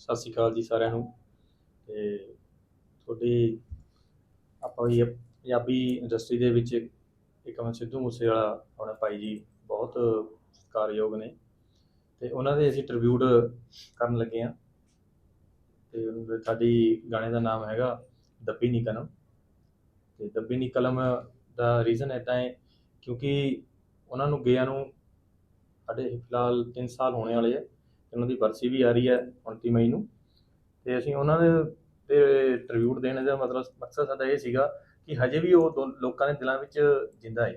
ਸਤਿ ਸ਼੍ਰੀ ਅਕਾਲ ਜੀ ਸਾਰਿਆਂ ਨੂੰ। ਤੇ ਤੁਹਾਡੀ ਆਪਾਂ ਵੀ ਪੰਜਾਬੀ ਇੰਡਸਟਰੀ ਦੇ ਵਿੱਚ ਇੱਕ ਅਮਨ ਸਿੱਧੂ ਮੂਸੇਵਾਲਾ ਆਪਣੇ ਭਾਈ ਜੀ ਬਹੁਤ ਸਤਿਕਾਰਯੋਗ ਨੇ। ਤੇ ਉਹਨਾਂ ਦੇ ਅਸੀਂ ਟ੍ਰਿਬਿਊਟ ਕਰਨ ਲੱਗੇ ਆ ਤੇ ਉਹਨਾਂ ਸਾਡੀ ਗਾਣੇ ਦਾ ਨਾਮ ਹੈਗਾ ਦੱਬੀ ਨੀ ਕਲਮ। ਤੇ ਦੱਬੀ ਨੀ ਕਲਮ ਦਾ ਰੀਜ਼ਨ ਇਦਾਂ ਹੈ ਕਿਉਂਕਿ ਉਹਨਾਂ ਨੂੰ ਗਿਆ ਨੂੰ ਸਾਡੇ ਫਿਲਹਾਲ 3 ਸਾਲ ਹੋਣੇ ਵਾਲੇ ਆ। ਉਹਨਾਂ ਦੀ ਬਰਸੀ ਵੀ ਆ ਰਹੀ ਹੈ 29 ਮਈ ਨੂੰ। ਤੇ ਅਸੀਂ ਉਹਨਾਂ ਦੇ ਤੇ ਟ੍ਰਿਬਿਊਟ ਦੇਣ ਦਾ ਮਤਲਬ, ਮਕਸਦ ਸਾਡਾ ਇਹ ਸੀਗਾ ਕਿ ਹਜੇ ਵੀ ਉਹ ਦੋ- ਲੋਕਾਂ ਦੇ ਦਿਲਾਂ ਵਿੱਚ ਜਿੰਦਾ ਹੈ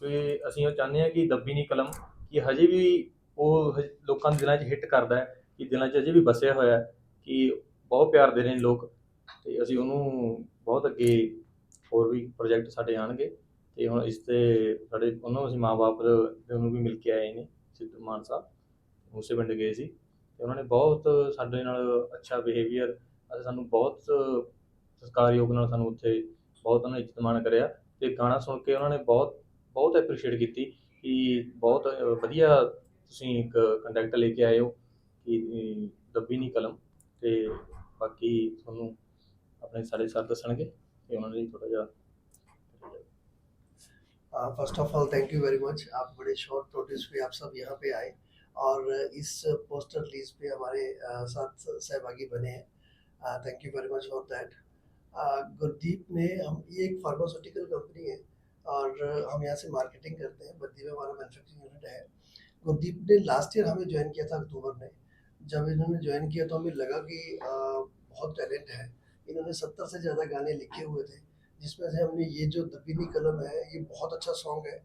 ਕਿ ਅਸੀਂ ਉਹ ਚਾਹੁੰਦੇ ਹਾਂ ਕਿ ਦੱਬੀ ਨਹੀਂ ਕਲਮ, ਕਿ ਹਜੇ ਵੀ ਉਹ ਹ- ਲੋਕਾਂ ਦੇ ਦਿਲਾਂ 'ਚ ਹਿੱਟ ਕਰਦਾ ਹੈ, ਕਿ ਦਿਲਾਂ 'ਚ ਅਜੇ ਵੀ ਵਸਿਆ ਹੋਇਆ ਹੈ, ਕਿ ਬਹੁਤ ਪਿਆਰ ਦੇ ਰਹੇ ਨੇ ਲੋਕ। ਤੇ ਅਸੀਂ ਉਹਨੂੰ ਬਹੁਤ ਅੱਗੇ ਹੋਰ ਵੀ ਪ੍ਰੋਜੈਕਟ ਸਾਡੇ ਆਣਗੇ ਤੇ ਹੁਣ ਇਸ ਤੇ ਸਾਡੇ, ਉਹਨਾਂ ਅਸੀਂ ਮਾਪੇ ਦੇ, ਉਹਨੂੰ ਵੀ ਮਿਲ ਕੇ ਆਏ ਨੇ, ਸਿੱਧੂ ਮਾਨ ਸਾਹਿਬ। ਉਸੇ ਪਿੰਡ ਗਏ ਸੀ ਤੇ ਉਹਨਾਂ ਨੇ ਬਹੁਤ ਸਾਡੇ ਨਾਲ ਅੱਛਾ ਬਿਹੇਵੀਅਰ ਅਤੇ ਸਾਨੂੰ ਬਹੁਤ ਸਤਿਕਾਰਯੋਗ ਨਾਲ ਸਾਨੂੰ ਉੱਥੇ ਬਹੁਤ ਉਹਨਾਂ ਨੇ ਇੱਜ਼ਤ ਮਾਣ ਕਰਿਆ ਤੇ ਗਾਣਾ ਸੁਣ ਕੇ ਉਹਨਾਂ ਨੇ ਬਹੁਤ ਬਹੁਤ ਐਪਰੀਸ਼ੀਏਟ ਕੀਤੀ ਕਿ ਬਹੁਤ ਅ, ਵਧੀਆ ਤੁਸੀਂ ਇੱਕ ਕੰਟੈਕਟ ਲੈ ਕੇ ਆਏ ਹੋ ਕਿ ਅ, ਦੱਬੀ ਨਹੀਂ ਕਲਮ ਤੇ ਬਾਕੀ ਤੁਹਾਨੂੰ ਆਪਣੇ ਸਾਡੇ ਸਰ ਦੱਸਣਗੇ ਤੇ ਉਹਨਾਂ ਲਈ ਥੋੜਾ ਜਿਹਾ first of all thank you very much आप बड़े शॉर्ट नोटिस पे आप सब यहाँ पे आए और इस पोस्टर रिलीज़ पे हमारे साथ सहभागी बने हैं। Thank you very much for that Gurdeep ने, हम, ये एक फार्मास्यूटिकल कंपनी है और हम यहाँ से मार्केटिंग करते हैं। बद्दी में हमारा मैन्युफैक्चरिंग यूनिट है। गुरदीप ने लास्ट ईयर हमें ज्वाइन किया था अक्टूबर में। जब इन्होंने ज्वाइन किया तो हमें लगा कि बहुत टैलेंट है। इन्होंने सत्तर से ज़्यादा गाने लिखे हुए थे, जिसमें से हमने ये जो दबीनी कलम है, ये बहुत अच्छा सॉन्ग है।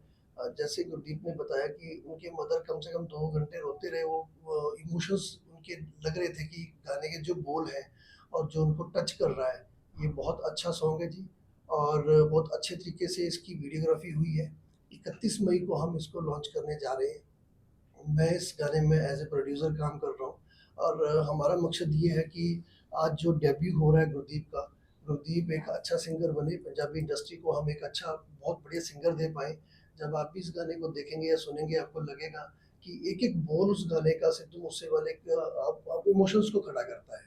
जैसे गुरदीप ने बताया कि उनके मदर कम से कम दो घंटे रोते रहे, वो इमोशंस उनके लग रहे थे कि गाने के जो बोल हैं और जो उनको टच कर रहा है, ये बहुत अच्छा सॉन्ग है जी और बहुत अच्छे तरीके से इसकी वीडियोग्राफी हुई है। इकतीस मई को हम इसको लॉन्च करने जा रहे हैं। मैं इस गाने में एज ए प्रोड्यूसर काम कर रहा हूँ और हमारा मकसद ये है कि आज जो डेब्यू हो रहा है गुरदीप का, गुरदीप एक अच्छा सिंगर बने, पंजाबी इंडस्ट्री को हम एक अच्छा बहुत बढ़िया सिंगर दे पाए। जब आप इस गाने को देखेंगे या सुनेंगे आपको लगेगा कि एक एक बोल उस गाने का सिद्धू मूसे वाले का आप, आप इमोशंस को खड़ा करता है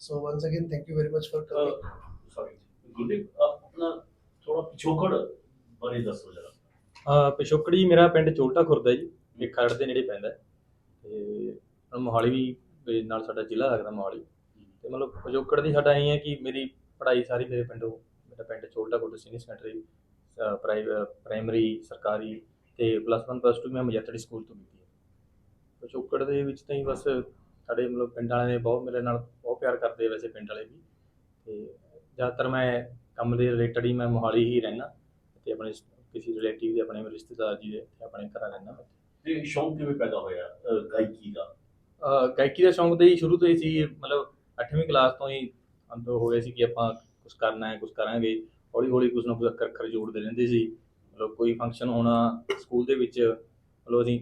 so once again thank you very much for coming sorry Gurdeep ਅਹ ਆਪਣਾ ਥੋੜਾ ਪਿਛੋਕੜ ਬਾਰੇ ਦੱਸੋ ਜਰਾ ਅ, ਪਿਛੋਕੜੀ ਮੇਰਾ ਪਿੰਡ ਚੋਲਟਾ ਖੁਰਦ ਹੈ ਜੀ ਇਹ ਖਰੜ ਦੇ ਨੇੜੇ ਪੈਂਦਾ ਹੈ। ਤੇ ਹੁਣ ਮੋਹਾਲੀ ਵੀ ਦੇ ਨਾਲ ਸਾਡਾ ਜ਼ਿਲ੍ਹਾ ਲੱਗਦਾ ਮੋਹਾਲੀ ਤੇ ਮਤਲਬ ਪਿਛੋਕੜ ਦੀ ਸਾਡਾ ਇਹ ਹੈ ਕਿ ਮੇਰੀ ਪੜ੍ਹਾਈ ਸਾਰੀ ਮੇਰੇ ਪਿੰਡੋਂ ਮੇਰਾ ਪਿੰਡ ਚੋਲਟਾ ਖੁਰਦ ਸੀਨੀਅਰ ਸੈਕੰਡਰੀ primary ਸਰਕਾਰੀ ਤੇ ਪਲੱਸ 1 ਪਲੱਸ 2 ਮੈਂ ਮਜੈਤੜੀ ਸਕੂਲ ਤੋਂ ਕੀਤੀ ਹੈ। ਪਿਛੋਕੜ ਦੇ ਵਿੱਚ ਤਾਂ ਹੀ ਬਸ ਸਾਡੇ ਮਤਲਬ ਪਿੰਡ ਵਾਲਿਆਂ ਨੇ ਬਹੁਤ ਮੇਰੇ ਨਾਲ ਬਹੁਤ ਪਿਆਰ ਕਰਦੇ ਵੈਸੇ ਪਿੰਡ ਵਾਲੇ ਵੀ। ਤੇ ਜ਼ਿਆਦਾਤਰ ਮੈਂ ਕੰਮ ਦੇ ਰਿਲੇਟਡ ਹੀ ਮੈਂ ਮੋਹਾਲੀ ਹੀ ਰਹਿਣਾ ਤੇ ਆਪਣੇ ਕਿਸੇ ਰਿਲੇਟਿਵ ਦੇ ਆਪਣੇ ਰਿਸ਼ਤੇਦਾਰ ਜੀ ਦੇ ਆਪਣੇ ਘਰ ਰਹਿਣਾ ਤੇ ਸ਼ੌਂਕ ਕਿਵੇਂ ਪੈਦਾ ਹੋਇਆ ਗਾਇਕੀ ਦਾ? ਗਾਇਕੀ ਦਾ ਸ਼ੌਂਕ ਤਾਂ ਹੀ ਸ਼ੁਰੂ ਤੋਂ ਹੀ ਸੀ ਮਤਲਬ 8ਵੀਂ ਕਲਾਸ ਤੋਂ ਹੀ ਅੰਦਰ ਹੋ ਗਿਆ ਸੀ ਕਿ ਆਪਾਂ ਕੁਝ ਕਰਨਾ ਹੈ ਕੁਝ ਕਰਾਂਗੇ। ਹੌਲੀ ਹੌਲੀ ਕੁਝ ਨਾ ਕੁਝ ਅੱਖਰ ਅੱਖਰ ਜੋੜਦੇ ਰਹਿੰਦੇ ਸੀ। ਮਤਲਬ ਕੋਈ ਫੰਕਸ਼ਨ ਹੋਣਾ ਸਕੂਲ ਦੇ ਵਿੱਚ ਮਤਲਬ ਅਸੀਂ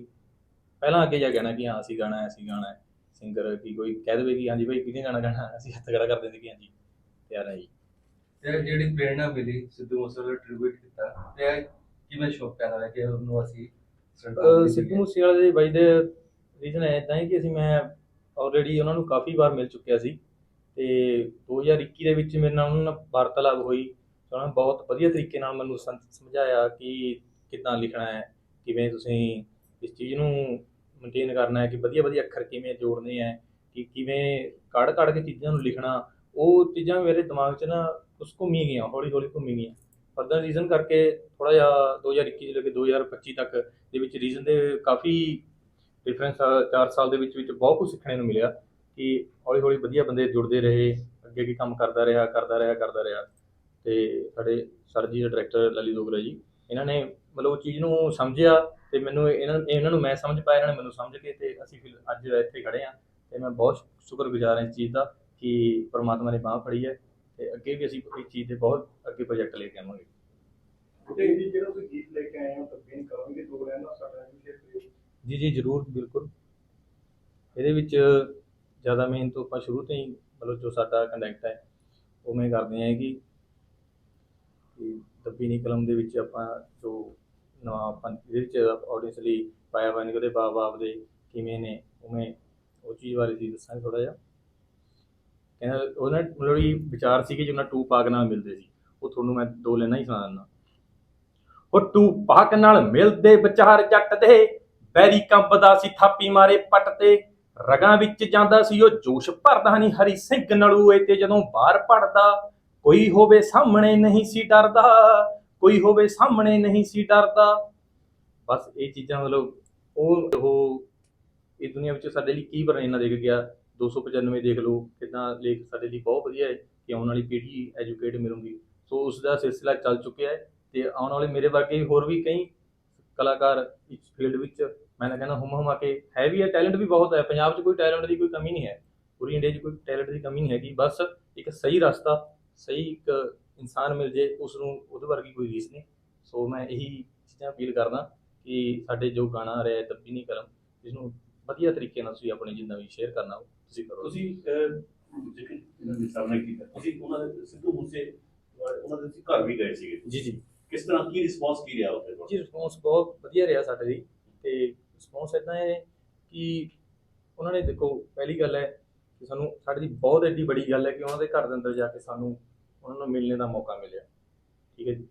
ਪਹਿਲਾਂ ਅੱਗੇ ਜਾ ਕੇ ਕਹਿਣਾ ਕਿ ਹਾਂ ਅਸੀਂ ਗਾਣਾ ਹੈ ਅਸੀਂ ਗਾਣਾ ਹੈ। ਸਿੰਗਰ ਕੀ ਕੋਈ ਕਹਿ ਦੇਵੇ ਕਿ ਹਾਂਜੀ ਭਾਈ ਕਿਹਨੇ ਗਾਣਾ ਗਾਣਾ? ਅਸੀਂ ਹੱਥ ਖੜਾ ਕਰ ਦਿੰਦੇ ਕਿ ਹਾਂਜੀ ਤਿਆਰ ਹੈ ਜੀ। ਤੇ ਜਿਹੜੀ ਪ੍ਰੇਰਣਾ ਮਿਲੀ ਸਿੱਧੂ ਮੂਸੇਵਾਲੇ ਟ੍ਰਿਬਿਊਟ ਕੀਤਾ ਤੇ ਕਿਵੇਂ ਸ਼ੌਕ ਪੈਦਾ ਹੋਇਆ ਕਿ ਉਹਨੂੰ ਅਸੀਂ ਸਿੱਧੂ ਮੂਸੇਵਾਲੇ ਦੇ ਬਾਈ ਦੇ ਰੀਜ਼ਨ ਹੈ ਇਦਾਂ ਹੀ ਕਿ ਅਸੀਂ ਮੈਂ ਆਲਰੇਡੀ ਉਹਨਾਂ ਨੂੰ ਕਾਫੀ ਵਾਰ ਮਿਲ ਚੁੱਕਿਆ ਸੀ। ਤੇ 2021 ਦੇ ਵਿੱਚ ਮੇਰੇ ਨਾਲ ਉਹਨਾਂ ਨਾਲ ਵਾਰਤਾਲਾਪ ਹੋਈ। ਉਹਨਾਂ ਨੇ ਬਹੁਤ ਵਧੀਆ ਤਰੀਕੇ ਨਾਲ ਮੈਨੂੰ ਸਮ- ਸਮਝਾਇਆ ਕਿ ਕਿੱਦਾਂ ਲਿਖਣਾ ਹੈ, ਕਿਵੇਂ ਤੁਸੀਂ ਇਸ ਚੀਜ਼ ਨੂੰ ਮੇਨਟੇਨ ਕਰਨਾ ਹੈ, ਕਿ ਵਧੀਆ ਵਧੀਆ ਅੱਖਰ ਕਿਵੇਂ ਜੋੜਨੇ ਹੈ, ਕਿ ਕਿਵੇਂ ਕੱਢ ਕੱਢ ਕੇ ਚੀਜ਼ਾਂ ਨੂੰ ਲਿਖਣਾ, ਉਹ ਚੀਜ਼ਾਂ ਮੇਰੇ ਦਿਮਾਗ 'ਚ ਨਾ ਕੁਛ ਘੁੰਮੀ ਗਈਆਂ ਹੌਲੀ ਹੌਲੀ ਘੁੰਮੀ ਗਈਆਂ। ਫਰਦਰ ਰੀਜ਼ਨ ਕਰਕੇ ਥੋੜਾ ਜਿਹਾ 2021 ਤੋਂ ਲੈ ਕੇ 2025 ਤੱਕ ਦੇ ਵਿੱਚ ਰੀਜ਼ਨ ਦੇ ਕਾਫੀ ਡਿਫਰੈਂਸ 4 ਸਾਲ ਦੇ ਵਿੱਚ ਵਿੱਚ ਬਹੁਤ ਕੁਝ ਸਿੱਖਣ ਨੂੰ ਮਿਲਿਆ ਕਿ ਹੌਲੀ ਹੌਲੀ ਵਧੀਆ ਬੰਦੇ ਜੁੜਦੇ ਰਹੇ ਅੱਗੇ ਕੀ ਕੰਮ ਕਰਦਾ ਰਿਹਾ ਕਰਦਾ ਰਿਹਾ ਕਰਦਾ ਰਿਹਾ। ਤੇ ਸਾਡੇ ਸਰ ਜੀ ਡਾਇਰੈਕਟਰ ਲਲੀ ਦੋਗਰਾ ਜੀ ਇਹਨਾਂ ਨੇ ਮਤਲਬ ਉਹ ਚੀਜ਼ ਨੂੰ ਸਮਝਿਆ ਤੇ ਮੈਨੂੰ ਇਹਨਾਂ ਇਹਨਾਂ ਨੂੰ ਮੈਂ ਸਮਝ ਪਾਇਆ ਇਹਨਾਂ ਨੇ ਮੈਨੂੰ ਸਮਝ ਕੇ ਤੇ ਅਸੀਂ ਫਿਰ ਅੱਜ ਇੱਥੇ ਖੜੇ ਆ ਤੇ ਮੈਂ ਬਹੁਤ ਸ਼ੁਕਰਗੁਜ਼ਾਰ ਹਾਂ ਇਸ ਚੀਜ਼ ਦਾ ਕਿ ਪ੍ਰਮਾਤਮਾ ਨੇ ਬਾਹ ਫੜੀ ਹੈ ਤੇ ਅੱਗੇ ਵੀ ਅਸੀਂ ਇਸ ਚੀਜ਼ ਦੇ ਬਹੁਤ ਅੱਗੇ ਪ੍ਰੋਜੈਕਟ ਲੈ ਕੇ ਆਵਾਂਗੇ। ਤੇ ਜੀ ਜਿਹੜਾ ਤੁਸੀਂ ਗੀਤ ਲੈ ਕੇ ਆਏ ਹੋ ਤਬਦੀਲ ਕਰਾਂਗੇ ਦੋ ਲੈਣ ਦਾ ਸਾਡਾ ਵੀ ਸ਼ੇਅਰ ਕਰਿਓ। ਜੀ ਜੀ ਜ਼ਰੂਰ ਬਿਲਕੁਲ। ਇਹਦੇ ਵਿੱਚ ਜ਼ਿਆਦਾ ਮੇਨ ਤੋਂ ਆਪਾਂ ਸ਼ੁਰੂ ਤੋਂ ਹੀ ਮਤਲਬ ਜੋ ਸਾਡਾ ਕੰਟੈਕਟ ਹੈ ਉਵੇਂ ਕਰਦੇ ਹਾਂ ਕਿ ਕਿ ਦੱਬੀ ਕਲਮ ਦੇ ਵਿੱਚ ਆਪਾਂ ਜੋ ਨਵਾਂ ਆਪਾਂ ਇਹਦੇ ਵਿੱਚ ਆਡੀਅנס ਲਈ ਪਾਇਆ ਹੋਇਆ ਨੇ ਕਿ ਬਾਪ ਦੇ ਕਿਵੇਂ ਨੇ, ਉਵੇਂ ਉਹ ਚੀਜ਼ ਬਾਰੇ ਸੀ ਦੱਸਾਂਗੇ ਥੋੜਾ ਜਿਹਾ। ਕਹਿੰਦਾ ਉਹਨਾਂ ਮਤਲਬ ਵੀ ਵਿਚਾਰ ਸੀ ਕਿ ਜਿੰਨਾ ਟੂ ਪਾਕ ਨਾਲ ਮਿਲਦੇ ਸੀ, ਉਹ ਤੁਹਾਨੂੰ ਮੈਂ ਦੋ ਲੈਣਾ ਹੀ ਸੁਣਾ ਦਿੰਦਾ। ਉਹ ਟੂ ਪਾਕ ਨਾਲ ਮਿਲਦੇ ਵਿਚਾਰ ਜੱਟ ਦੇ ਬੈਰੀ ਕੰਬਦਾ ਸੀ ਥਾਪੀ ਮਾਰੇ ਪੱਟ ਤੇ, ਰਗਾਂ ਵਿੱਚ ਜਾਂਦਾ ਸੀ ਉਹ ਜੋਸ਼ ਭਰਦਾ ਨਹੀਂ ਹਰੀ ਸਿੰਘ ਨਲੂਏ ਤੇ ਜਦੋਂ ਬਾਹਰ ਪੜਦਾ ਕੋਈ ਹੋਵੇ ਸਾਹਮਣੇ ਨਹੀਂ ਸੀ ਡਰਦਾ, ਕੋਈ ਹੋਵੇ ਸਾਹਮਣੇ ਨਹੀਂ ਸੀ ਡਰਦਾ। ਬਸ ਇਹ ਚੀਜ਼ਾਂ ਮਤਲਬ ਉਹ ਉਹ ਇਹ ਦੁਨੀਆ ਵਿੱਚ ਸਾਡੇ ਲਈ ਕੀ ਪ੍ਰੇਰਨਾ ਦੇ ਕੇ ਗਿਆ 295 ਦੇਖ ਲਓ ਕਿਦਾਂ ਲੇਖ ਸਾਡੇ ਲਈ ਬਹੁਤ ਵਧੀਆ ਹੈ ਕਿ ਆਉਣ ਵਾਲੀ ਪੀੜ੍ਹੀ ਐਜੂਕੇਟ ਮਿਲੂਗੀ। ਸੋ ਉਸ ਦਾ ਸਿਲਸਿਲਾ ਚੱਲ ਚੁੱਕਿਆ ਹੈ ਤੇ ਆਉਣ ਵਾਲੇ ਮੇਰੇ ਵਰਗੇ ਹੋਰ ਵੀ ਕਈ ਕਲਾਕਾਰ ਇਸ ਫੀਲਡ ਵਿੱਚ, ਮੈਂ ਤਾਂ ਕਹਿੰਦਾ ਹੁਮ ਹੁਮਾ ਕੇ ਹੈ ਵੀ ਹੈ ਟੈਲੈਂਟ ਵੀ ਬਹੁਤ ਹੈ, ਪੰਜਾਬ 'ਚ ਕੋਈ ਟੈਲੈਂਟ ਦੀ ਕੋਈ ਕਮੀ ਨਹੀਂ ਹੈ। ਪੂਰੀ ਇੰਡੀਆ 'ਚ ਕੋਈ ਟੈਲੈਂਟ ਦੀ ਕਮੀ ਨਹੀਂ ਹੈਗੀ, ਬਸ ਇੱਕ ਸਹੀ ਰਸਤਾ ਸਹੀ ਇੱਕ ਇਨਸਾਨ ਮਿਲ ਜੇ ਉਸ ਨੂੰ ਉਹਦੇ ਵਰਗੀ ਕੋਈ ਰੀਸ ਨਹੀਂ। ਸੋ ਮੈਂ ਇਹੀ ਚੀਜ਼ਾਂ ਅਪੀਲ ਕਰਦਾ ਕਿ ਸਾਡੇ ਜੋ ਗਾਣਾ ਆ ਰਿਹਾ ਦੱਬੀ ਨਹੀਂ ਕਲਮ ਇਸ ਨੂੰ ਵਧੀਆ ਤਰੀਕੇ ਨਾਲ ਤੁਸੀਂ ਆਪਣੇ ਜਿੰਨਾ ਵੀ ਸ਼ੇਅਰ ਕਰਨਾ ਤੁਸੀਂ ਕਰੋ। ਤੁਸੀਂ ਜਿਵੇਂ ਇਹਨਾਂ ਦੇ ਸਾਹਮਣੇ ਕੀਤਾ ਤੁਸੀਂ ਉਹਨਾਂ ਦੇ ਸਿੱਧੂ ਮੂਸੇ ਉਹਨਾਂ ਦੇ ਘਰ ਵੀ ਗਏ ਸੀਗੇ। ਜੀ ਜੀ। ਕਿਸ ਤਰ੍ਹਾਂ ਕੀ ਰਿਸਪੌਂਸ ਕੀ ਰਿਹਾ ਉੱਥੇ ਜੀ ਰਿਸਪੌਂਸ ਬਹੁਤ ਵਧੀਆ ਰਿਹਾ ਸਾਡੇ ਲਈ। ਤੇ ਰਿਸਪੌਂਸ ਇਦਾਂ ਹੈ ਕਿ ਉਹਨਾਂ ਨੇ ਦੇਖੋ ਪਹਿਲੀ ਗੱਲ ਹੈ ਕਿ ਸਾਨੂੰ ਸਾਡੇ ਲਈ ਬਹੁਤ ਐਡੀ ਬੜੀ ਗੱਲ ਹੈ ਕਿ ਉਹਨਾਂ ਦੇ ਘਰ ਦੇ ਅੰਦਰ ਜਾ ਕੇ ਸਾਨੂੰ ਉਹਨਾਂ ਨੂੰ ਮਿਲਣ ਦਾ ਮੌਕਾ ਮਿਲਿਆ। ਠੀਕ ਹੈ ਜੀ।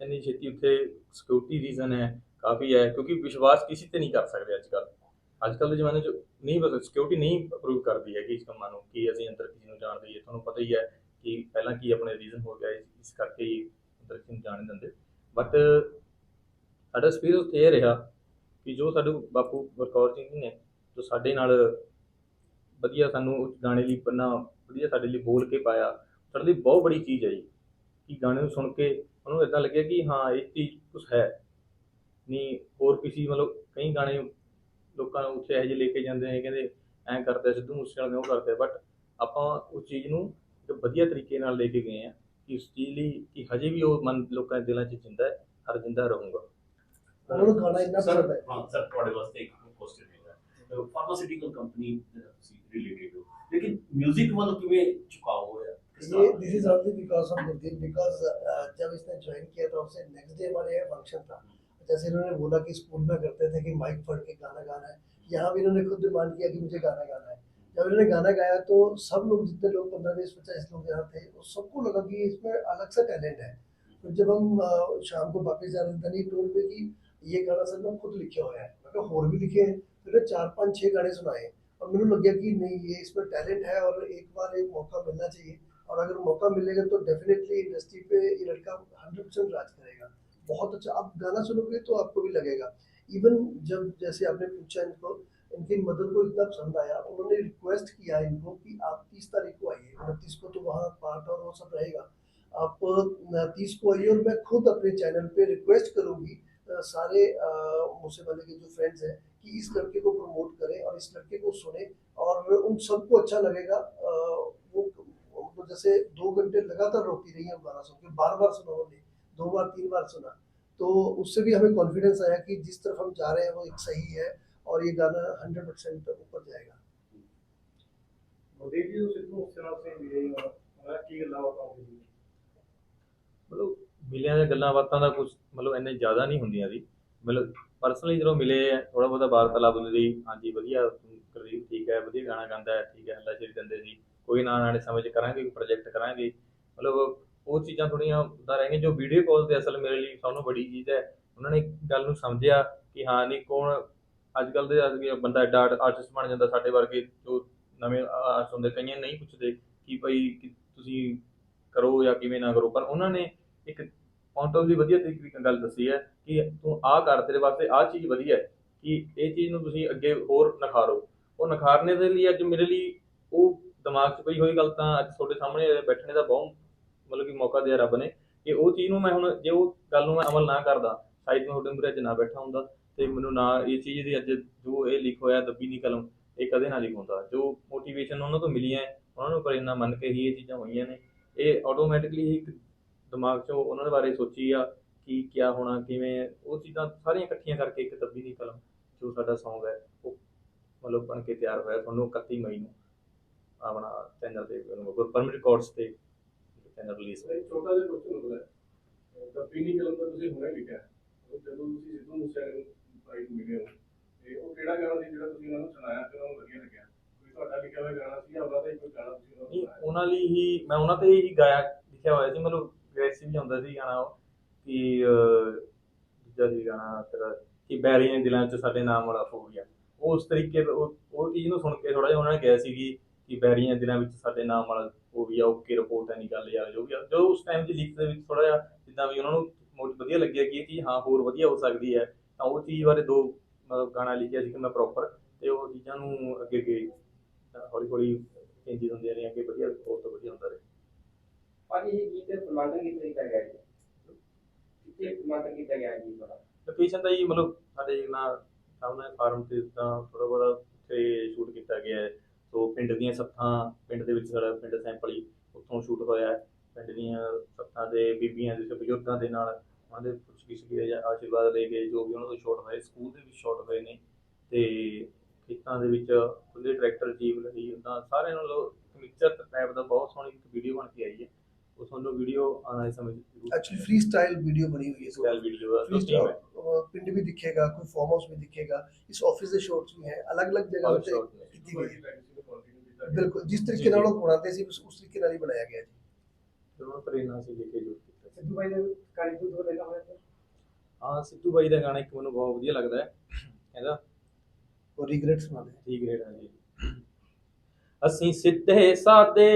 ਇੰਨੀ ਛੇਤੀ ਉੱਥੇ ਸਿਕਿਉਰਿਟੀ ਰੀਜ਼ਨ ਹੈ, ਕਾਫੀ ਹੈ, ਕਿਉਂਕਿ ਵਿਸ਼ਵਾਸ ਕਿਸੇ ਤੇ ਨਹੀਂ ਕਰ ਸਕਦੇ ਅੱਜ ਕੱਲ ਅੱਜ ਕੱਲ ਦੇ ਜ਼ਮਾਨੇ 'ਚ ਨਹੀਂ ਬਸ ਸਿਕਿਉਰਿਟੀ ਨਹੀਂ ਅਪਰੂਵ ਕਰਦੀ ਹੈ ਕਿ ਇਸ ਕੰਮਾਂ ਨੂੰ, ਕਿ ਅਸੀਂ ਅੰਦਰ ਕਿਸੇ ਨੂੰ ਜਾਣ ਦਈਏ, ਤੁਹਾਨੂੰ ਪਤਾ ਹੀ ਹੈ ਕਿ ਪਹਿਲਾਂ ਕੀ ਆਪਣੇ ਰੀਜ਼ਨ ਹੋ ਗਿਆ, ਇਸ ਕਰਕੇ ਹੀ ਅੰਦਰ ਕਿਸੇ ਨੂੰ ਜਾਣ ਦਿੰਦੇ। ਬਟ ਸਾਡਾ ਐਕਸਪੀਰੀਅੰਸ ਇਹ ਰਿਹਾ ਕਿ ਜੋ ਸਾਡੇ ਬਾਪੂ ਬਰਕੌਰ ਸਿੰਘ ਨੇ, ਜੋ ਸਾਡੇ ਨਾਲ ਵਧੀਆ ਸਾਨੂੰ ਉਸ ਗਾਣੇ ਲਈ ਪੰਨਾ ਵਧੀਆ ਸਾਡੇ ਲਈ ਬੋਲ ਕੇ ਪਾਇਆ ਸਾਡੇ ਲਈ ਬਹੁਤ ਬੜੀ ਚੀਜ਼ ਹੈ ਜੀ। ਕਿ ਗਾਣੇ ਨੂੰ ਸੁਣ ਕੇ ਉਹਨੂੰ ਇਦਾਂ ਲੱਗਿਆ ਕਿ ਹਾਂ ਇਹ ਚੀਜ਼ ਕੁਝ ਹੈ। ਨਹੀਂ ਹੋਰ ਕਿਸੇ ਮਤਲਬ ਕਈ ਗਾਣੇ ਲੋਕਾਂ ਨੂੰ ਉੱਥੇ ਇਹੋ ਜਿਹੇ ਲੈ ਕੇ ਜਾਂਦੇ ਨੇ ਕਹਿੰਦੇ ਐਂ ਕਰਦੇ ਸਿੱਧੂ ਮੂਸੇ ਵਾਲੇ ਨੇ ਉਹ ਕਰਦੇ। ਬਟ ਆਪਾਂ ਉਸ ਚੀਜ਼ ਨੂੰ ਇੱਕ ਵਧੀਆ ਤਰੀਕੇ ਨਾਲ ਲੈ ਕੇ ਗਏ ਆ ਕਿ ਉਸ ਚੀਜ਼ ਲਈ ਕਿ ਹਜੇ ਵੀ ਉਹ ਮਨ ਲੋਕਾਂ ਦੇ ਦਿਲਾਂ 'ਚ ਜਿੰਦਾ ਹੈ ਹਰ ਜਿੰਦਾ ਰਹੂਗਾ। ਉਹਨਾਂ ਨੂੰ ਗਾਣਾ ਇੰਨਾ ਸਰ ਹੈ? ਹਾਂ ਸਰ ਤੁਹਾਡੇ ਵਾਸਤੇ ਇੱਕ ਕੁਐਸਚਨ ਹੈਗਾ। ਫਾਰਮਾਸਿਊਟੀਕਲ ਕੰਪਨੀ ਤੁਸੀਂ ਰਿਲੇਟਡ ਹੋ। ਲੇਕਿਨ 뮤직 ਵੱਲ ਕਿਵੇਂ this is only because of Gurdeep because जब इसने ज्वाइन किया था उससे नेक्स्ट डे हमारे यहाँ फ़ंक्शन था। जैसे इन्होंने बोला कि स्कूल में करते थे कि माइक फड़ के गाना गाना है। यहाँ भी इन्होंने खुद डिमांड किया कि मुझे गाना गाना है। जब इन्होंने गाना गाया तो सब लोग जितने लोग पंद्रह बीस पचास लोग यहाँ थे वो सबको लगा कि इसमें अलग सा टैलेंट है। तो जब हम शाम को वापस जा रहे थे नहीं टोल पे कि ये गाना सर मैं खुद लिखे हुआ है। मतलब होर भी लिखे हैं? फिर तो चार पाँच छः गाने सुनाए। और मैंने लग गया कि नहीं ये इसमें टैलेंट है और एक बार एक मौका मिलना चाहिए। और अगर मौका मिलेगा तो डेफिनेटली इंडस्ट्री पे ये लड़का हंड्रेड परसेंट राज करेगा। बहुत अच्छा। आप गाना सुनोगे तो आपको भी लगेगा। इवन जब जैसे आपने पूछा इनको, इनकी मदर को इतना पसंद आया, उन्होंने रिक्वेस्ट किया इनको कि आप तीस तारीख को आइए। उनतीस को तो वहाँ पार्ट और वो सब रहेगा। आप तीस को आइए और मैं खुद अपने चैनल पे रिक्वेस्ट करूँगी सारे मुझसे वाले के जो फ्रेंड्स हैं कि इस लड़के को प्रमोट करें और इस लड़के को सुने और उन सबको अच्छा लगेगा। अ, वो मतलब जैसे दो घंटे लगातार रोती रही है गाना सुन के बार बार सुना उन्होंने दो बार तीन बार सुना तो उससे भी हमें कॉन्फिडेंस आया कि जिस तरफ हम जा रहे हैं वो एक सही है और ये गाना हंड्रेड परसेंट ऊपर जाएगा ਗੁਰਦੀਪ ਜੀ ਨੂੰ ਸਿੱਧੂ ਮੂਸੇ ਨਾਲ ਸੇ ਮਿਲੇ ਹੋ ਉਹਨਾਂ ਕੀ ਗੱਲਾਂ ਬਤਾਉਂਦੇ ਜੀ ਮਤਲਬ ਮਿਲਿਆਂ ਦੀਆਂ ਗੱਲਾਂ ਬਾਤਾਂ ਦਾ ਕੁਝ ਮਤਲਬ ਇੰਨੇ ਜ਼ਿਆਦਾ ਨਹੀਂ ਹੁੰਦੀਆਂ ਸੀ ਮਤਲਬ ਪਰਸਨਲੀ ਜਦੋਂ ਮਿਲੇ ਥੋੜਾ ਬਹੁਤਾ ਵਾਰਤਾਲਾਪ ਹੁੰਦੀ ਸੀ ਹਾਂਜੀ ਵਧੀਆ ਗੁਰਦੀਪ ਠੀਕ ਹੈ ਵਧੀਆ ਗਾਣਾ ਗਾਉਂਦਾ ਹੈ ਠੀਕ ਹੈ ਹੱਲਾ ਸ਼ੇਰੀ ਦਿੰਦੇ ਸੀ ਕੋਈ ਨਾ ਆਣੇ ਸਮੇਂ 'ਚ ਕਰਾਂਗੇ, ਕੋਈ ਪ੍ਰੋਜੈਕਟ ਕਰਾਂਗੇ। ਮਤਲਬ ਉਹ ਚੀਜ਼ਾਂ ਥੋੜੀਆਂ ਉਦਾਂ ਰਹਿ ਗਈਆਂ, ਜੋ ਵੀਡੀਓ ਕਾਲ ਤੇ ਅਸਲ ਮੇਰੇ ਲਈ ਸਭ ਤੋਂ ਬੜੀ ਚੀਜ਼ ਹੈ। ਉਹਨਾਂ ਨੇ ਗੱਲ ਨੂੰ ਸਮਝਿਆ ਕਿ ਹਾਂ, ਨਹੀਂ, ਕੌਣ ਅੱਜ ਕੱਲ ਦੇ ਅੱਜ ਬੰਦਾ ਐਡਾ ਆਰਟਿਸਟ ਬਣ ਜਾਂਦਾ ਸਾਡੇ ਵਰਗੇ, ਜੋ ਨਵੇਂ ਆਰਟਿਸਟ ਹੁੰਦੇ, ਕਈਆਂ ਨਹੀਂ ਪੁੱਛਦੇ ਕਿ ਭਾਈ ਕਿ ਤੁਸੀਂ ਕਰੋ ਜਾਂ ਕਿਵੇਂ ਨਾ ਕਰੋ। ਪਰ ਉਹਨਾਂ ਨੇ ਇੱਕ ਪੁਆਇੰਟ ਆਫ ਦੀ ਵਧੀਆ ਤਰੀਕੇ ਦੀ ਗੱਲ ਦੱਸੀ ਹੈ ਕਿ ਤੂੰ ਆਹ ਕਰ, ਤੇਰੇ ਵਾਸਤੇ ਆਹ ਚੀਜ਼ ਵਧੀਆ ਹੈ ਕਿ ਇਹ ਚੀਜ਼ ਨੂੰ ਤੁਸੀਂ ਅੱਗੇ ਹੋਰ ਨਿਖਾਰੋ। ਉਹ ਨਿਖਾਰਨੇ ਦੇ ਲਈ ਅੱਜ ਮੇਰੇ ਲਈ ਉਹ ਦਿਮਾਗ 'ਚ ਪਈ ਹੋਈ ਗੱਲ ਤਾਂ ਅੱਜ ਤੁਹਾਡੇ ਸਾਹਮਣੇ ਬੈਠਣੇ ਦਾ ਬਹੁਤ ਮਤਲਬ ਕਿ ਮੌਕਾ ਦਿਆ ਰੱਬ ਨੇ ਕਿ ਉਹ ਚੀਜ਼ ਨੂੰ ਮੈਂ ਹੁਣ ਜੇ ਉਹ ਗੱਲ ਨੂੰ ਮੈਂ ਅਮਲ ਨਾ ਕਰਦਾ, ਸ਼ਾਇਦ ਮੈਂ ਤੁਹਾਡੇ ਮੂਹਰੇ ਅੱਜ ਨਾ ਬੈਠਾ ਹੁੰਦਾ ਤੇ ਮੈਨੂੰ ਨਾ ਇਹ ਚੀਜ਼ ਦੀ ਅੱਜ ਜੋ ਇਹ ਲਿਖ ਹੋਇਆ ਦੱਬੀ ਦੀ ਕਲਮ, ਇਹ ਕਦੇ ਨਾ ਲਿਖਾਉਂਦਾ ਜੋ ਮੋਟੀਵੇਸ਼ਨ ਉਹਨਾਂ ਤੋਂ ਮਿਲੀ ਹੈ, ਉਹਨਾਂ ਨੂੰ ਪ੍ਰੇਰਨਾ ਮੰਨ ਕੇ ਹੀ ਇਹ ਚੀਜ਼ਾਂ ਹੋਈਆਂ ਨੇ। ਇਹ ਆਟੋਮੈਟਿਕਲੀ ਇੱਕ ਦਿਮਾਗ 'ਚੋਂ ਉਹਨਾਂ ਦੇ ਬਾਰੇ ਸੋਚੀ ਆ ਕਿ ਕੀ ਹੋਣਾ, ਕਿਵੇਂ ਉਹ ਚੀਜ਼ਾਂ ਸਾਰੀਆਂ ਇਕੱਠੀਆਂ ਕਰਕੇ ਇੱਕ ਦੱਬੀ ਦੀ ਕਲਮ ਜੋ ਸਾਡਾ Song ਹੈ, ਉਹ ਮਤਲਬ ਬਣ ਕੇ ਤਿਆਰ ਹੋਇਆ ਤੁਹਾਨੂੰ 31 ਮਈ ਨੂੰ। ਆਪਣਾ ਚੈਨਲ ਤੇ ਗੁਰਪਰਮਿਟ ਰਿਕਾਰਡਸ ਤੇ ਚੈਨਲ ਰਿਲੀਜ਼ ਇੱਕ ਛੋਟਾ ਜਿਹਾ ਕੁਐਸਚਨ ਹੁੰਦਾ ਤਾਂ ਪੀਨੀ ਕਲਮ ਦਾ ਤੁਸੀਂ ਹੁਣੇ ਲਿਖਿਆ ਜਦੋਂ ਤੁਸੀਂ ਸਿੱਧੂ ਮੂਸੇ ਵਾਲੇ ਨੂੰ ਭਾਈ ਨੂੰ ਮਿਲੇ ਹੋ ਤੇ ਉਹ ਕਿਹੜਾ ਗਾਣਾ ਸੀ ਜਿਹੜਾ ਤੁਸੀਂ ਉਹਨਾਂ ਨੂੰ ਸੁਣਾਇਆ ਤੇ ਉਹਨਾਂ ਨੂੰ ਵਧੀਆ ਲੱਗਿਆ? ਕੋਈ ਤੁਹਾਡਾ ਲਿਖਿਆ ਹੋਇਆ ਗਾਣਾ ਸੀ ਜਾਂ ਉਹਨਾਂ ਦਾ ਹੀ ਕੋਈ ਗਾਣਾ ਤੁਸੀਂ ਉਹਨਾਂ ਨੂੰ ਉਹਨਾਂ ਲਈ ਹੀ ਮੈਂ ਉਹਨਾਂ ਤੇ ਹੀ ਗਾਇਆ ਲਿਖਿਆ ਹੋਇਆ ਸੀ। ਮਤਲਬ ਗ੍ਰੈਸਿਵ ਵੀ ਹੁੰਦਾ ਸੀ ਗਾਣਾ ਉਹ ਕਿ ਦੂਜਾ ਸੀ ਗਾਣਾ ਤੇਰਾ ਕਿ ਬੈਰੀਆਂ ਦਿਲਾਂ 'ਚ ਸਾਡੇ ਨਾਮ ਵਾਲਾ ਹੋ ਗਿਆ ਉਹ ਉਸ ਤਰੀਕੇ ਉਹ ਉਹ ਚੀਜ਼ ਨੂੰ ਸੁਣ ਕੇ ਥੋੜਾ ਜਿਹਾ ਉਹਨਾਂ ਨੇ ਕਿਹਾ ਸੀ ਕਿ ਕਿ ਬੈਰੀਆਂ ਦਿਲਾਂ ਵਿੱਚ ਸਾਡੇ ਨਾਮ ਵਾਲਾ ਹੋ ਗਿਆ ਓਕੇ ਰਿਪੋਰਟ ਹੈ ਨਹੀਂ ਗੱਲ ਯਾਰ ਜੋ ਵੀ ਆ। ਜੋ ਉਸ ਟਾਈਮ ਦੀ ਲਿਖ ਦੇ ਵਿੱਚ ਥੋੜਾ ਜਿਹਾ ਜਿੱਦਾਂ ਵੀ ਉਹਨਾਂ ਨੂੰ ਮੋਟ ਵਧੀਆ ਲੱਗਿਆ ਕਿ ਇਹ ਚੀਜ਼ ਹਾਂ ਹੋਰ ਵਧੀਆ ਹੋ ਸਕਦੀ ਹੈ ਤਾਂ ਉਹ ਚੀਜ਼ ਬਾਰੇ ਦੋ ਮਤਲਬ ਗਾਣਾ ਲਿਖਿਆ ਸੀ ਕਿ ਮੈਂ ਪ੍ਰੋਪਰ ਤੇ ਉਹ ਚੀਜ਼ਾਂ ਨੂੰ ਅੱਗੇ ਅੱਗੇ ਹੌਲੀ ਹੌਲੀ ਚੇਂਜਿਸ ਹੁੰਦੀਆਂ ਰਹੀਆਂ ਕਿ ਵਧੀਆ ਹੋਰ ਤੋਂ ਵਧੀਆ ਹੁੰਦਾ ਰਹੇ। ਭਾਜੀ ਇਹ ਗੀਤ ਫਿਲਮਾਂਕਨ ਕਿੱਥੇ ਕੀਤਾ ਗਿਆ ਜੀ? ਕਿੱਥੇ ਫਿਲਮਾਂਕਨ ਕੀਤਾ ਗਿਆ ਜੀ ਤੁਹਾਡਾ? ਲੋਕੇਸ਼ਨ ਤਾਂ ਜੀ ਮਤਲਬ ਸਾਡੇ ਨਾ ਸਾਹਮਣੇ ਫਾਰਮ ਤੇ ਤਾਂ ਥੋੜਾ ਬਹੁਤਾ ਉੱਥੇ ਸ਼ੂਟ ਕੀਤਾ ਗਿਆ ਹੈ। ਸੋ ਪਿੰਡ ਦੀਆਂ ਸੱਥਾਂ ਪਿੰਡ ਦੇ ਵਿੱਚ ਸਾਡਾ ਪਿੰਡ ਸੈਂਪਲੀ ਉੱਥੋਂ ਸ਼ੂਟ ਹੋਇਆ ਪਿੰਡ ਦੀਆਂ ਸੱਥਾਂ ਦੇ ਬੀਬੀਆਂ ਦੇ ਬਜ਼ੁਰਗਾਂ ਦੇ ਨਾਲ ਉਹਨਾਂ ਦੇ ਪੁੱਛਗਿੱਛ ਕੀਤੀ ਜਾਂ ਆਸ਼ੀਰਵਾਦ ਲਈ ਗਏ ਜੋ ਵੀ ਉਹਨਾਂ ਤੋਂ ਸ਼ਾਟ ਹੋਏ ਸਕੂਲ ਦੇ ਵਿੱਚ ਸ਼ਾਟ ਹੋਏ ਨੇ ਤੇ ਖੇਤਾਂ ਦੇ ਵਿੱਚ ਖੁੱਲੇ ਟਰੈਕਟਰ ਜੀਵ ਲਈ ਉਦਾਂ ਸਾਰਿਆਂ ਨੂੰ ਮਿਕਸਚਰ ਟਾਈਪ ਦਾ ਬਹੁਤ ਸੋਹਣੀ ਇੱਕ ਵੀਡੀਓ ਬਣ ਕੇ ਆਈ ਹੈ। ਉਹ ਤੁਹਾਨੂੰ ਵੀਡੀਓ ਆਉਣ ਵਾਲੇ ਸਮੇਂ ਵਿੱਚ ਐਕਚੁਅਲੀ ਫ੍ਰੀ ਸਟਾਈਲ ਵੀਡੀਓ ਬਣੀ ਹੋਈ ਹੈ ਸਟਾਈਲ ਵੀਡੀਓ ਹੈ ਪਿੰਡ ਵੀ ਦਿਖੇਗਾ ਕੋਈ ਫਾਰਮ ਹਾਊਸ ਵੀ ਦਿਖੇਗਾ। ਇਸ ਆਫਿਸ ਦੇ ਸ਼ੋਰਟਸ ਵੀ ਹੈ ਅਲੱਗ-ਅਲੱਗ ਜਗ੍ਹਾ ਤੇ ਕੀਤੀ ਗਈ ਹੈ। ਬਿਲਕੁਲ ਜਿਸ ਤਰੀਕੇ ਨਾਲ ਉਹ ਬਣਾਉਂਦੇ ਸੀ ਉਸ ਤਰੀਕੇ ਨਾਲ ਹੀ ਬਣਾਇਆ ਗਿਆ ਜੀ। ਦੋਨੋਂ ਪ੍ਰੇਰਣਾ ਸੀ ਲਿਖੇ ਜੋੜ ਸਿੱਧੂ ਬਾਈ ਦੇ ਗਾਣੇ ਤੋਂ ਦੋ ਲੈਣਾ ਹੋਇਆ ਹਾਂ ਸਿੱਧੂ ਬਾਈ ਦਾ ਗਾਣਾ ਇੱਕ ਮੈਨੂੰ ਬਹੁਤ ਵਧੀਆ ਲੱਗਦਾ ਹੈ। ਇਹਦਾ ਉਹ ਰੀਗ੍ਰੇਟ ਸੁਣਾ ਦੇ ਰੀਗ੍ਰੇਟ ਹਾਂ ਜੀ। ਅਸੀਂ ਸਿੱਧੇ ਸਾਦੇ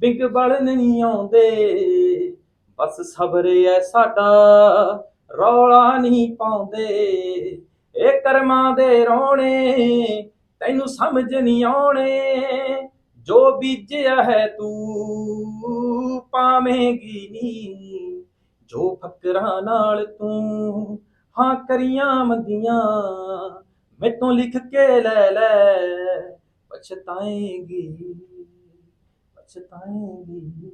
ਬਿੰਗ ਬਲ ਨਹੀਂ ਆਉਂਦੇ। ਬਸ ਸਬਰ ਐ ਸਾਡਾ ਰੌਲਾ ਨਹੀਂ ਪਾਉਂਦੇ। ਇਹ ਕਰਮਾਂ ਦੇ ਰੋਣੇ ਤੈਨੂੰ ਸਮਝ ਨਹੀਂ ਆਉਣੇ ਜੋ ਬੀਜਿਆ ਹੈ ਤੂੰ ਪਾਵੇਂਗੀ ਨੀ। ਜੋ ਫਕਰਾਂ ਨਾਲ ਤੂੰ ਹਾਂ ਕਰੀਆਂ ਮੰਦੀਆਂ ਮੈਤੋਂ ਲਿਖ ਕੇ ਲੈ ਲੈ ਪਛਤਾਏਂਗੀ ਪਛਤਾਏਂਗੀ।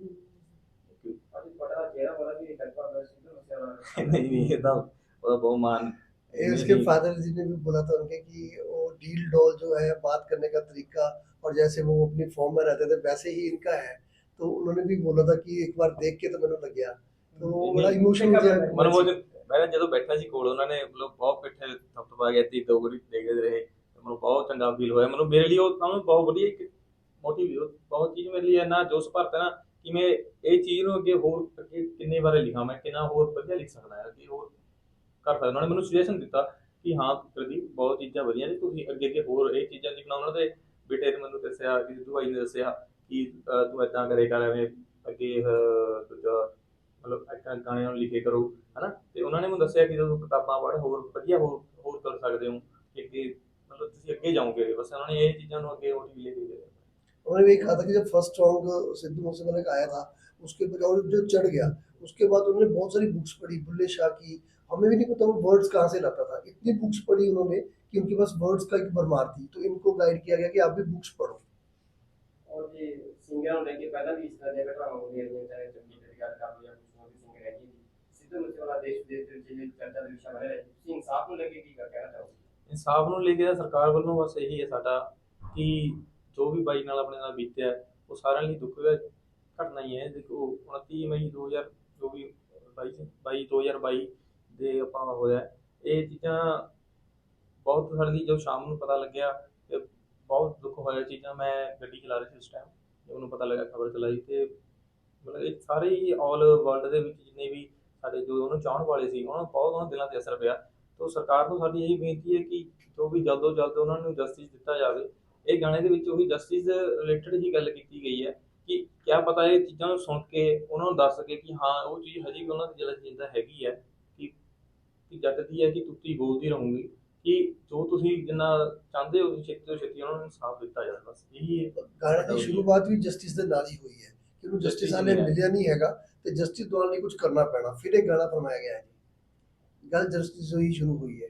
ਨਹੀਂ ਨਹੀਂ ਇਹ ਤਾਂ ਉਹਦਾ ਬਹੁਤ ਮਾਨ ये उसके फादर जी ने भी बोला था उनके कि वो डील डॉल जो है बात करने का तरीका और जैसे वो अपनी फॉर्म में रहते थे वैसे ही इनका है तो उन्होंने भी बोला था कि एक बार देख के तो मैंने लग गया तो वो बड़ा इमोशनल ਮਨਮੋਜ ਮੈਂ ਜਦੋਂ ਬੈਠਾ ਸੀ ਕੋਲ ਉਹਨਾਂ ਨੇ ਮਤਲਬ ਬਹੁਤ ਪਿੱਠੇ ਥੱਪ ਪਾ ਗਿਆ ਤੀ ਦੋ ਵਾਰੀ ਦੇਖਦੇ ਰਹੇ ਤੇ ਮੈਨੂੰ ਬਹੁਤ ਚੰਗਾ ਫੀਲ ਹੋਇਆ ਮੈਨੂੰ ਮੇਰੇ ਲਈ ਉਹ ਤਾਂ ਬਹੁਤ ਵਧੀਆ ਇੱਕ ਮੋਟਿਵ ਬਹੁਤ ਚੀਜ਼ ਮੇਰੇ ਲਈ ਇੰਨਾ ਜੋਸ਼ ਭਰਤਾ ਨਾ ਕਿ ਮੈਂ ਇਹ ਚੀਜ਼ ਨੂੰ ਅੱਗੇ ਹੋਰ ਅੱਗੇ ਕਿੰਨੇ ਵਾਰੇ ਲਿਖਾਂ ਮੈਂ ਕਿੰਨਾ ਹੋਰ ਵਧੀਆ ਲਿਖ ਸਕਦਾ ਹਾਂ ਅੱਗੇ ਹੋਰ ਕਰ ਸਕਦਾ ਉਹਨਾਂ ਨੇ ਮੈਨੂੰ ਸੁਜੈਸ਼ਨ ਦਿੱਤਾ ਕਿ ਹਾਂ ਪ੍ਰਦੀਪ ਬਹੁਤ ਚੀਜ਼ਾਂ ਵਧੀਆ ਨੇ ਤੁਸੀਂ ਅੱਗੇ ਅੱਗੇ ਹੋਰ ਇਹ ਚੀਜ਼ਾਂ ਲਿਖਣਾ ਉਹਨਾਂ ਦੇ ਬੇਟੇ ਨੇ ਮੈਨੂੰ ਦੱਸਿਆ ਕਿ ਸਿੱਧੂ ਭਾਈ ਨੇ ਦੱਸਿਆ ਕਿ ਅਹ, ਤੂੰ ਏਦਾਂ ਕਰੇ ਕਰ ਐਵੇਂ ਅੱਗੇ ਅਹ, ਦੂਜਾ ਮਤਲਬ ਏਦਾਂ ਗਾਣਿਆਂ ਨੂੰ ਲਿਖੇ ਕਰੋ ਹਨਾ ਤੇ ਉਹਨਾਂ ਨੇ ਮੈਨੂੰ ਦੱਸਿਆ ਕਿ ਜਦੋਂ ਕਿਤਾਬਾਂ ਪੜ੍ਹ ਹੋਰ ਵਧੀਆ ਹੋਰ ਹੋਰ ਕਰ ਸਕਦੇ ਹੋ ਕਿ ਅੱਗੇ ਮਤਲਬ ਤੁਸੀਂ ਅੱਗੇ ਜਾਓਗੇ ਬਸ ਉਹਨਾਂ ਨੇ ਇਹ ਚੀਜ਼ਾਂ ਨੂੰ ਅੱਗੇ ਮੋਟਿਵ ਲੈ ਕੇ ਗਏ उन्होंने भी कहा था कि जब फर्स्ट सॉन्ग सिद्धू मूसेवाले का आया था उसके बाद और जो चढ़ गया उसके बाद उन्होंने बहुत सारी बुक्स पढ़ी बुल्ले शाह की हमें भी नहीं पता वो वर्ड्स कहाँ से लाता था इतनी बुक्स पढ़ी उन्होंने कि उनके पास वर्ड्स का एक भरमार थी तो इनको गाइड किया गया कि आप भी बुक्स पढ़ो ਔਰ ਜੀ ਸਿੰਗਰਾਂ ਨੂੰ ਲੈ ਕੇ ਪਹਿਲਾਂ ਵੀ ਇਸ ਤਰ੍ਹਾਂ ਦੀਆਂ ਘਟਨਾਵਾਂ ਹੁੰਦੀਆਂ ਰਹੀਆਂ ਚਾਹੇ ਚੰਗੀ ਦੀ ਗੱਲ ਕਰ ਲਓ ਜਾਂ ਕੁਝ ਹੋਰ ਵੀ ਸਿੰਗਰ ਹੈਗੀ ਜੀ ਸਿੱਧੂ ਮੂਸੇਵਾਲਾ ਦੇਸ਼ ਵਿਦੇਸ਼ ਦੇ ਵਿੱਚ ਜਿਹੜੀ ਚਰਚਾ ਦੇ ਵਿਸ਼ਾ ਬਣੇ ਰਹੇ ਤੁਸੀਂ ਇਨਸਾਫ ਨੂੰ ਲੈ ਕੇ ਕੀ ਕਹਿਣਾ ਚਾਹੋਗੇ ਇਨਸਾਫ ਨੂੰ ਲੈ ਕੇ ਤਾਂ ਸਰਕਾਰ ਵੱਲੋਂ ਬਸ ਇਹੀ ਹੈ ਸਾਡਾ ਕਿ ਜੋ ਵੀ ਬਾਈ ਨਾਲ ਆਪਣੇ ਨਾਲ ਬੀਤਿਆ ਹੈ, ਉਹ ਸਾਰਿਆਂ ਲਈ ਦੁੱਖ ਦਾ ਘਟਨਾ ਹੀ ਹੈ ਦੇਖੋ 29 ਮਈ 2000 ਜੋ ਵੀ 22 22 2022 ਦੇ ਆਪਾਂ ਹੋਇਆ, ਇਹ ਚੀਜ਼ਾਂ ਬਹੁਤ ਸਾਡੇ ਲਈ ਜੋ ਸ਼ਾਮ ਨੂੰ ਪਤਾ ਲੱਗਿਆ ਤੇ ਬਹੁਤ ਦੁੱਖ ਹੋਇਆ ਚੀਜ਼ਾਂ, ਮੈਂ ਗੱਡੀ ਚਲਾ ਰਿਹਾ ਸੀ ਉਸ ਟਾਈਮ ਜਦੋਂ ਉਹਨੂੰ ਪਤਾ ਲੱਗਾ ਖਬਰ ਚਲਾਈ ਤੇ ਮਤਲਬ ਇਹ ਸਾਰੇ ਹੀ ਆਲ ਵਰਲਡ ਦੇ ਵਿੱਚ ਜਿੰਨੇ ਵੀ ਸਾਡੇ ਜੋ ਉਹਨੂੰ ਚਾਹਣ ਵਾਲੇ ਸੀ, ਉਹਨਾਂ ਨੂੰ ਬਹੁਤ ਉਹਨਾਂ ਦਿਲਾਂ ਤੇ ਅਸਰ ਪਿਆ। ਤੋ ਸਰਕਾਰ ਨੂੰ ਸਾਡੀ ਇਹੀ ਬੇਨਤੀ ਹੈ ਕਿ ਜੋ ਵੀ ਜਲਦੋਂ ਜਲਦ ਉਹਨਾਂ ਨੂੰ ਜਸਟਿਸ ਦਿੱਤਾ ਜਾਵੇ। ਇਹ ਗਾਣੇ ਦੇ ਵਿੱਚ ਉਹੀ ਜਸਟਿਸ ਰਿਲੇਟਡ ਹੀ ਗੱਲ ਕੀਤੀ ਗਈ ਹੈ ਕਿ ਕਿਆ ਪਤਾ ਇਹ ਚੀਜ਼ਾਂ ਨੂੰ ਸੁਣ ਕੇ, ਉਹਨਾਂ ਨੂੰ ਦੱਸ ਸਕੇ ਕਿ ਹਾਂ, ਉਹ ਚੀਜ਼ ਹਜੇ ਵੀ ਉਹਨਾਂ ਦੀ ਦਿਲ 'ਚ ਜਿੰਦਾ ਹੈਗੀ ਹੈ। ਕਿ ਜੱਟ ਦੀ ਹੈ ਕਿ ਤੁੱਤੀ ਬੋਲਦੀ ਰਹੂੰਗੀ ਕਿ ਜੋ ਤੁਸੀਂ ਜਿੰਨਾ ਚਾਹੁੰਦੇ ਹੋ ਛੇਤੀ ਤੋਂ ਛੇਤੀ ਉਹਨਾਂ ਨੂੰ ਇਨਸਾਫ ਦਿੱਤਾ ਜਾਵੇ ਬਸ ਇਹੀ ਹੈ। ਗਾਣੇ ਦੀ ਸ਼ੁਰੂਆਤ ਵੀ ਜਸਟਿਸ ਦੇ ਨਾਲ ਹੀ ਹੋਈ ਹੈ ਕਿ ਜਸਟਿਸ ਹਾਲੇ ਮਿਲਿਆ ਨਹੀਂ ਹੈਗਾ ਤੇ ਜਸਟਿਸ ਦੁਆਲ ਲਈ ਕੁਝ ਕਰਨਾ ਪੈਣਾ ਫਿਰ ਇਹ ਗਾਣਾ ਫਰਮਾਇਆ ਗਿਆ ਹੈ ਗੱਲ ਜਸਟਿਸ ਹੋਈ ਸ਼ੁਰੂ ਹੋਈ ਹੈ।